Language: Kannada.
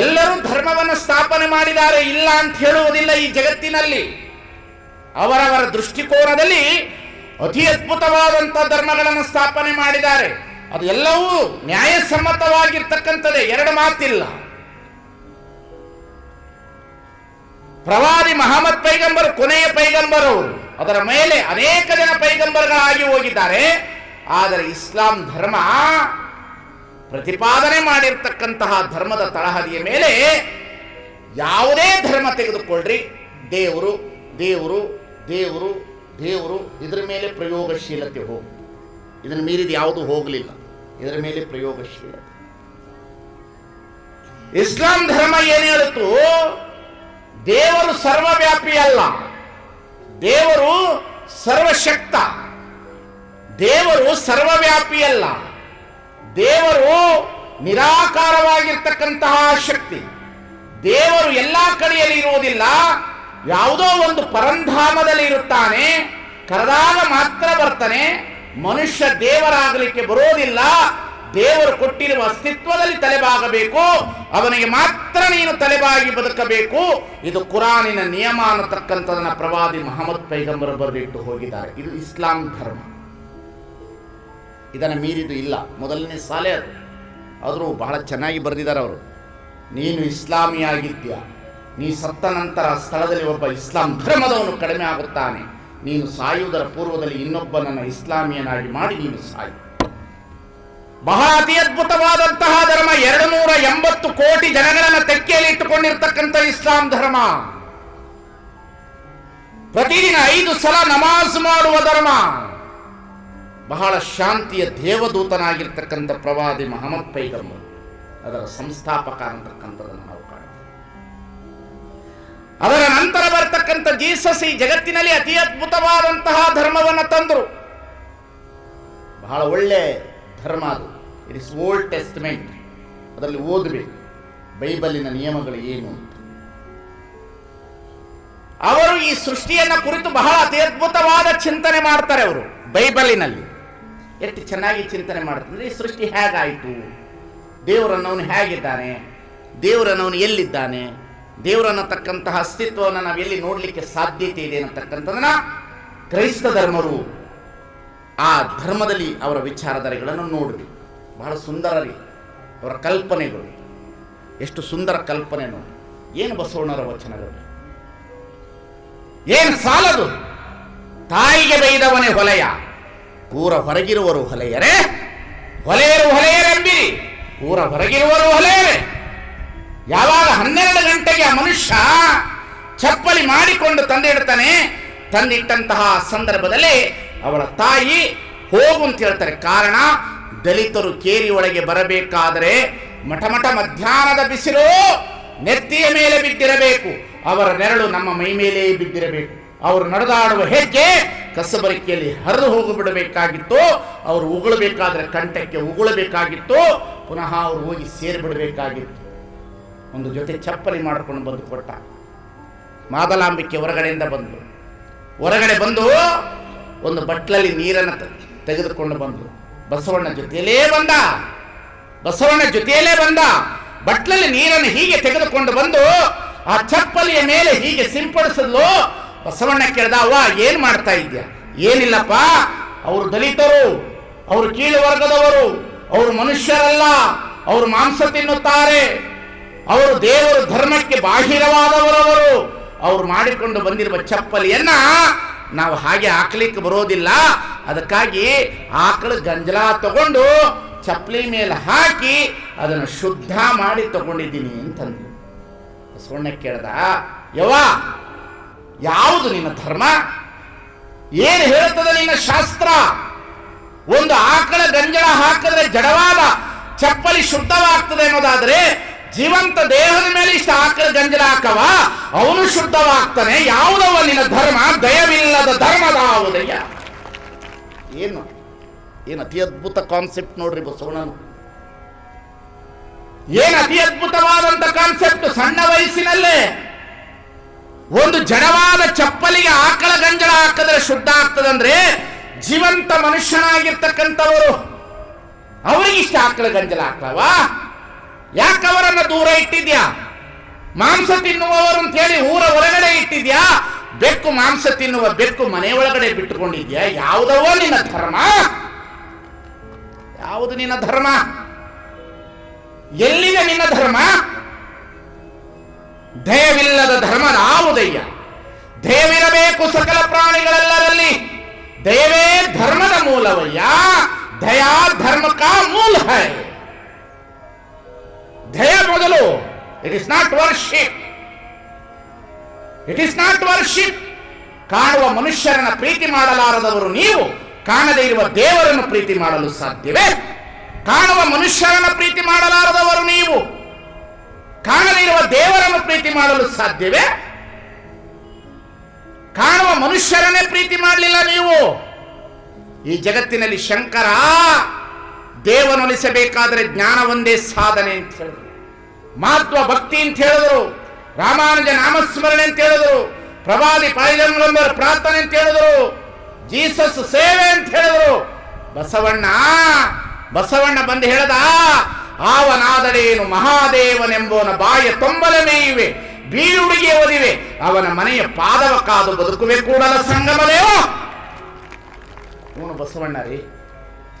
ಎಲ್ಲರೂ ಧರ್ಮವನ್ನು ಸ್ಥಾಪನೆ ಮಾಡಿದ್ದಾರೆ, ಇಲ್ಲ ಅಂತ ಹೇಳುವುದಿಲ್ಲ ಈ ಜಗತ್ತಿನಲ್ಲಿ. ಅವರವರ ದೃಷ್ಟಿಕೋನದಲ್ಲಿ ಅತಿ ಅದ್ಭುತವಾದಂಥ ಧರ್ಮಗಳನ್ನು ಸ್ಥಾಪನೆ ಮಾಡಿದ್ದಾರೆ. ಅದು ಎಲ್ಲವೂ ನ್ಯಾಯಸಮ್ಮತವಾಗಿರ್ತಕ್ಕಂಥದ್ದೇ, ಎರಡು ಮಾತಿಲ್ಲ. ಪ್ರವಾದಿ ಮಹಮ್ಮದ್ ಪೈಗಂಬರ್, ಕೊನೆಯ ಪೈಗಂಬರ್ ಅವರು, ಅದರ ಮೇಲೆ ಅನೇಕ ಜನ ಪೈಗಂಬರ್ಗಳಾಗಿ ಹೋಗಿದ್ದಾರೆ. ಆದರೆ ಇಸ್ಲಾಂ ಧರ್ಮ ಪ್ರತಿಪಾದನೆ ಮಾಡಿರ್ತಕ್ಕಂತಹ ಧರ್ಮದ ತಳಹದಿಯ ಮೇಲೆ ಯಾವುದೇ ಧರ್ಮ ತೆಗೆದುಕೊಳ್ಳ್ರಿ. ದೇವರು ದೇವರು ದೇವರು ದೇವರು, ಇದರ ಮೇಲೆ ಪ್ರಯೋಗಶೀಲತೆ ಹೋಗಿ. ಇದನ್ನು ಮೀರಿದ ಯಾವುದು ಹೋಗಲಿಲ್ಲ. ಇದರ ಮೇಲೆ ಪ್ರಯೋಗಶೀಲತೆ. ಇಸ್ಲಾಂ ಧರ್ಮ ಏನು ಹೇಳಿತು? ದೇವರು ಸರ್ವವ್ಯಾಪಿ ಅಲ್ಲ. ದೇವರು ಸರ್ವಶಕ್ತ. ದೇವರು ಸರ್ವವ್ಯಾಪಿ ಅಲ್ಲ. ದೇವರು ನಿರಾಕಾರವಾಗಿರ್ತಕ್ಕಂತಹ ಶಕ್ತಿ. ದೇವರು ಎಲ್ಲ ಕಡೆಯಲ್ಲಿ ಇರುವುದಿಲ್ಲ. ಯಾವುದೋ ಒಂದು ಪರಂಧಾಮದಲ್ಲಿ ಇರುತ್ತಾನೆ. ಕರೆದಾಗ ಮಾತ್ರ ಬರ್ತಾನೆ. ಮನುಷ್ಯ ದೇವರಾಗಲಿಕ್ಕೆ ಬರೋದಿಲ್ಲ. ದೇವರು ಕೊಟ್ಟಿರುವ ಅಸ್ತಿತ್ವದಲ್ಲಿ ತಲೆಬಾಗಬೇಕು. ಅವನಿಗೆ ಮಾತ್ರ ನೀನು ತಲೆಬಾಗಿ ಬದುಕಬೇಕು. ಇದು ಕುರಾನಿನ ನಿಯಮ ಅನ್ನತಕ್ಕಂಥದನ್ನ ಪ್ರವಾದಿ ಮಹಮ್ಮದ್ ಪೈಗಂಬರ್ ಬರೆದಿಟ್ಟು ಹೋಗಿದ್ದಾರೆ. ಇದು ಇಸ್ಲಾಂ ಧರ್ಮ. ಇದನ್ನು ಮೀರಿದು ಇಲ್ಲ. ಮೊದಲನೇ ಸಾಲೆ ಅದು. ಆದರೂ ಬಹಳ ಚೆನ್ನಾಗಿ ಬರೆದಿದ್ದಾರೆ ಅವರು. ನೀನು ಇಸ್ಲಾಮಿ ಆಗಿದ್ಯಾ ನೀ ಸತ್ತ ನಂತರ ಸ್ಥಳದಲ್ಲಿ ಒಬ್ಬ ಇಸ್ಲಾಂ ಧರ್ಮದವನು ಕಡಿಮೆ ಆಗುತ್ತಾನೆ. ನೀನು ಸಾಯುವುದರ ಪೂರ್ವದಲ್ಲಿ ಇನ್ನೊಬ್ಬನನ್ನು ಇಸ್ಲಾಮಿಯನಾಗಿ ಮಾಡಿ ನೀನು ಸಾಯು. ಬಹಳ ಅತಿ ಅದ್ಭುತವಾದಂತಹ ಧರ್ಮ. ಎರಡು ನೂರ ಎಂಬತ್ತು ಕೋಟಿ ಜನಗಳನ್ನು ತೆಕ್ಕೆಯಲ್ಲಿ ಇಟ್ಟುಕೊಂಡಿರ್ತಕ್ಕಂಥ ಇಸ್ಲಾಂ ಧರ್ಮ. ಪ್ರತಿದಿನ ಐದು ಸಲ ನಮಾಜ್ ಮಾಡುವ ಧರ್ಮ. ಬಹಳ ಶಾಂತಿಯ ದೇವದೂತನಾಗಿರ್ತಕ್ಕಂಥ ಪ್ರವಾದಿ ಮಹಮ್ಮದ್ ಪೈಗಂಬರ್ ಅದರ ಸಂಸ್ಥಾಪಕ ಅಂತಕ್ಕಂಥದ್ದನ್ನು ನಾವು ಕಾಣ್ತೀವಿ. ಅದರ ನಂತರ ಬರ್ತಕ್ಕಂಥ ಜೀಸಸ್ ಈ ಜಗತ್ತಿನಲ್ಲಿ ಅತಿ ಅದ್ಭುತವಾದಂತಹ ಧರ್ಮವನ್ನು ತಂದರು. ಬಹಳ ಒಳ್ಳೆ ಧರ್ಮ ಅದು. ಇಟ್ ಇಸ್ ಓಲ್ಡ್ ಟೆಸ್ಟ್ಮೆಂಟ್ ಅದರಲ್ಲಿ ಓದಬೇಕು. ಬೈಬಲಿನ ನಿಯಮಗಳು ಏನು ಅಂತ. ಅವರು ಈ ಸೃಷ್ಟಿಯನ್ನ ಕುರಿತು ಬಹಳ ಅತಿ ಅದ್ಭುತವಾದ ಚಿಂತನೆ ಮಾಡ್ತಾರೆ ಅವರು ಬೈಬಲಿನಲ್ಲಿ. ಎಷ್ಟು ಚೆನ್ನಾಗಿ ಚಿಂತನೆ ಮಾಡ್ತಾರೆ ಈ ಸೃಷ್ಟಿ ಹೇಗಾಯಿತು? ದೇವರನ್ನವನು ಹೇಗಿದ್ದಾನೆ? ದೇವರನ್ನವನು ಎಲ್ಲಿದ್ದಾನೆ? ದೇವರನ್ನತಕ್ಕಂತಹ ಅಸ್ತಿತ್ವವನ್ನು ನಾವು ಎಲ್ಲಿ ನೋಡಲಿಕ್ಕೆ ಸಾಧ್ಯತೆ ಇದೆ ಅನ್ನತಕ್ಕಂಥದನ್ನ ಕ್ರೈಸ್ತ ಧರ್ಮರು ಆ ಧರ್ಮದಲ್ಲಿ ಅವರ ವಿಚಾರಧಾರೆಗಳನ್ನು ನೋಡಬೇಕು ಬಹಳ ಸುಂದರ ರೀ ಅವರ ಕಲ್ಪನೆಗಳು. ಎಷ್ಟು ಸುಂದರ ಕಲ್ಪನೆ ನೋಡಿ. ಏನು ಬಸವಣ್ಣರ ವಚನಗಳು? ಏನು ಸಾಲದು? ತಾಯಿಗೆ ಬೈದವನೇ ಹೊಲೆಯ. ಊರ ಹೊರಗಿರುವರು ಹೊಲೆಯರೇ? ಹೊಲೆಯರು ಹೊಲೆಯರಂಬಿ ಊರ ಹೊರಗಿರುವರು ಹೊಲೆಯರೇ. ಯಾವಾಗ ಹನ್ನೆರಡು ಗಂಟೆಗೆ ಆ ಮನುಷ್ಯ ಚಪ್ಪಲಿ ಮಾಡಿಕೊಂಡು ತಂದಿಡ್ತಾನೆ, ತಂದಿಟ್ಟಂತಹ ಸಂದರ್ಭದಲ್ಲಿ ಅವಳ ತಾಯಿ ಹೋಗು ಅಂತ ಹೇಳ್ತಾರೆ. ಕಾರಣ, ದಲಿತರು ಕೇರಿ ಒಳಗೆ ಬರಬೇಕಾದರೆ ಮಠಮಠ ಮಧ್ಯಾಹ್ನದ ಬಿಸಿಲು ನೆತ್ತಿಯ ಮೇಲೆ ಬಿದ್ದಿರಬೇಕು. ಅವರ ನೆರಳು ನಮ್ಮ ಮೈ ಮೇಲೆ ಬಿದ್ದಿರಬೇಕು. ಅವರು ನಡೆದಾಡುವ ಹೆಜ್ಜೆ ಕಸಬರಿಕೆಯಲ್ಲಿ ಹರಿದು ಹೋಗಿಬಿಡಬೇಕಾಗಿತ್ತು. ಅವರು ಉಗುಳಬೇಕಾದ್ರೆ ಕಂಠಕ್ಕೆ ಉಗುಳಬೇಕಾಗಿತ್ತು. ಪುನಃ ಅವರು ಹೋಗಿ ಸೇರಿಬಿಡಬೇಕಾಗಿತ್ತು. ಒಂದು ಜೊತೆ ಚಪ್ಪಲಿ ಮಾಡಿಕೊಂಡು ಬಂದು ಕೊಟ್ಟ. ಮಾದಲಾಂಬಿಕೆ ಹೊರಗಡೆಯಿಂದ ಬಂದು. ಹೊರಗಡೆ ಬಂದು ಒಂದು ಬಟ್ಲಲ್ಲಿ ನೀರನ್ನು ತೆಗೆದುಕೊಂಡು ಬಂದು. ಬಸವಣ್ಣ ಜೊತೆಯಲ್ಲೇ ಬಂದ. ಬಸವಣ್ಣ ಜೊತೆಯಲ್ಲೇ ಬಂದ. ಬಟ್ಲಲ್ಲಿ ನೀರನ್ನು ಹೀಗೆ ತೆಗೆದುಕೊಂಡು ಬಂದು ಆ ಚಪ್ಪಲಿಯ ಮೇಲೆ ಹೀಗೆ ಸಿಂಪಡಿಸಲು ಬಸವಣ್ಣ ಕೇಳ್ದ, ಅವ್ವ, ಏನು ಮಾಡ್ತಾ ಇದ್ಯಾ? ಏನಿಲ್ಲಪ್ಪ, ಅವರು ದಲಿತರು, ಅವರು ಕೀಳು ವರ್ಗದವರು, ಅವರು ಮನುಷ್ಯರಲ್ಲ, ಅವರು ಮಾಂಸ ತಿನ್ನುತ್ತಾರೆ, ಅವರು ದೇವರು ಧರ್ಮಕ್ಕೆ ಬಾಹಿರವಾದವರವರು, ಅವರು ಮಾಡಿಕೊಂಡು ಬಂದಿರುವ ಚಪ್ಪಲಿಯನ್ನ ನಾವು ಹಾಗೆ ಹಾಕ್ಲಿಕ್ಕೆ ಬರೋದಿಲ್ಲ. ಅದಕ್ಕಾಗಿ ಆಕಳ ಗಂಜಲ ತಗೊಂಡು ಚಪ್ಪಲಿ ಮೇಲೆ ಹಾಕಿ ಅದನ್ನು ಶುದ್ಧ ಮಾಡಿ ತಗೊಂಡಿದ್ದೀನಿ ಅಂತಂದ್ರು ಬಸವಣ್ಣ ಕೇಳ್ದ, ಯವ್ವ ಯಾವುದು ನಿನ್ನ ಧರ್ಮ? ಏನು ಹೇಳ್ತದೆ ನಿನ್ನ ಶಾಸ್ತ್ರ? ಒಂದು ಆಕಳ ಗಂಜಳ ಹಾಕಿದ್ರೆ ಜಡವಾದ, ಚಪ್ಪಲಿ ಶುದ್ಧವಾಗ್ತದೆ ಅನ್ನೋದಾದ್ರೆ ಜೀವಂತ ದೇಹದ ಮೇಲೆ ಇಷ್ಟ ಆಕಳ ಗಂಜಲ ಹಾಕವ? ಅವನು ಶುದ್ಧವಾಗ್ತಾನೆ. ಯಾವುದವ ನಿನ್ನ ಧರ್ಮ? ದಯವಿಲ್ಲದ ಧರ್ಮದಾವುದಯ್ಯ ಏನು? ಏನು ಅತಿ ಅದ್ಭುತ ಕಾನ್ಸೆಪ್ಟ್ ನೋಡ್ರಿ ಬಸವಣ್ಣನು? ಏನು ಅತಿ ಅದ್ಭುತವಾದಂತ ಕಾನ್ಸೆಪ್ಟ್ ಸಣ್ಣ ವಯಸ್ಸಿನಲ್ಲೇ? ಒಂದು ಜಡವಾದ ಚಪ್ಪಲಿಗೆ ಆಕಳ ಗಂಜಲ ಹಾಕಿದ್ರೆ ಶುದ್ಧ ಆಗ್ತದಂದ್ರೆ ಜೀವಂತ ಮನುಷ್ಯನಾಗಿರ್ತಕ್ಕಂಥವರು ಅವರಿಗಿಷ್ಟ ಆಕಳ ಗಂಜಲ ಹಾಕ್ಲವ ಯಾಕೆ ಅವರನ್ನ ದೂರ ಇಟ್ಟಿದ್ಯಾ? ಮಾಂಸ ತಿನ್ನುವವರು ಅಂತ ಹೇಳಿ ಊರ ಹೊರಗಡೆ ಇಟ್ಟಿದ್ಯಾ? ಬೆಕ್ಕು ಮಾಂಸ ತಿನ್ನುವ ಬೆಕ್ಕು ಮನೆ ಒಳಗಡೆ ಬಿಟ್ಟುಕೊಂಡಿದ್ಯಾ? ಯಾವುದವೋ ನಿನ್ನ ಧರ್ಮ. ಯಾವುದು ನಿನ್ನ ಧರ್ಮ? ಎಲ್ಲಿದೆ ನಿನ್ನ ಧರ್ಮ? ದಯವಿಲ್ಲದ ಧರ್ಮ ನಾವುದಯ್ಯ ದಯವಿರಬೇಕು ಸಕಲ ಪ್ರಾಣಿಗಳೆಲ್ಲರಲ್ಲಿ. ದಯವೇ ಧರ್ಮದ ಮೂಲವಯ್ಯ. ದಯಾ ಧರ್ಮ ಕಾ ಮೂಲ ಹೈ ಮೊದಲು. It is not worship it is not worship ಕಾಣುವ ಮನುಷ್ಯರನ್ನ ಪ್ರೀತಿ ಮಾಡಲಾರದವರು ನೀವು. ಕಾಣದೇ ಇರುವ ದೇವರನ್ನು ಪ್ರೀತಿ ಮಾಡಲು ಸಾಧ್ಯವೇ? ಕಾಣುವ ಮನುಷ್ಯರನ್ನ ಪ್ರೀತಿ ಮಾಡಲಾರದವರು ನೀವು. ಕಾಣದೇ ಇರುವ ದೇವರನ್ನು ಪ್ರೀತಿ ಮಾಡಲು ಸಾಧ್ಯವೇ? ಕಾಣುವ ಮನುಷ್ಯರನ್ನೇ ಪ್ರೀತಿ ಮಾಡಲಿಲ್ಲ ನೀವು? ಈ ಜಗತ್ತಿನಲ್ಲಿ ಶಂಕರ ದೇವನೊಲಿಸಬೇಕಾದರೆ ಜ್ಞಾನ ಒಂದೇ ಸಾಧನೆ ಅಂತ ಹೇಳಿದ್ರು. ಮಹತ್ವ ಭಕ್ತಿ ಅಂತ ಹೇಳಿದ್ರು. ರಾಮಾನುಜ ನಾಮಸ್ಮರಣೆ ಅಂತ ಹೇಳಿದ್ರು. ಪ್ರವಾದಿ ಪಾಯಜಂಗಳಂಬರ ಪ್ರಾರ್ಥನೆ ಅಂತ ಹೇಳಿದ್ರು. ಜೀಸಸ್ ಸೇವೆ ಅಂತ ಹೇಳಿದ್ರು. ಬಸವಣ್ಣ ಬಸವಣ್ಣ ಬಂದು ಹೇಳ್ದ ಆವನಾದಡೇನು ಮಹಾದೇವನೆಂಬುವನ ಬಾಯ ತೊಂಬಲನೇ ಮೇಯುವೆ, ಬೀರುಡಿಗೆ ಒದಿವೆ. ಅವನ ಮನೆಯ ಪಾದವ ಕಾದು ಬದುಕುವೆ ಕೂಡಲ ಸಂಗಮದೇವ. ಬಸವಣ್ಣ ರೀ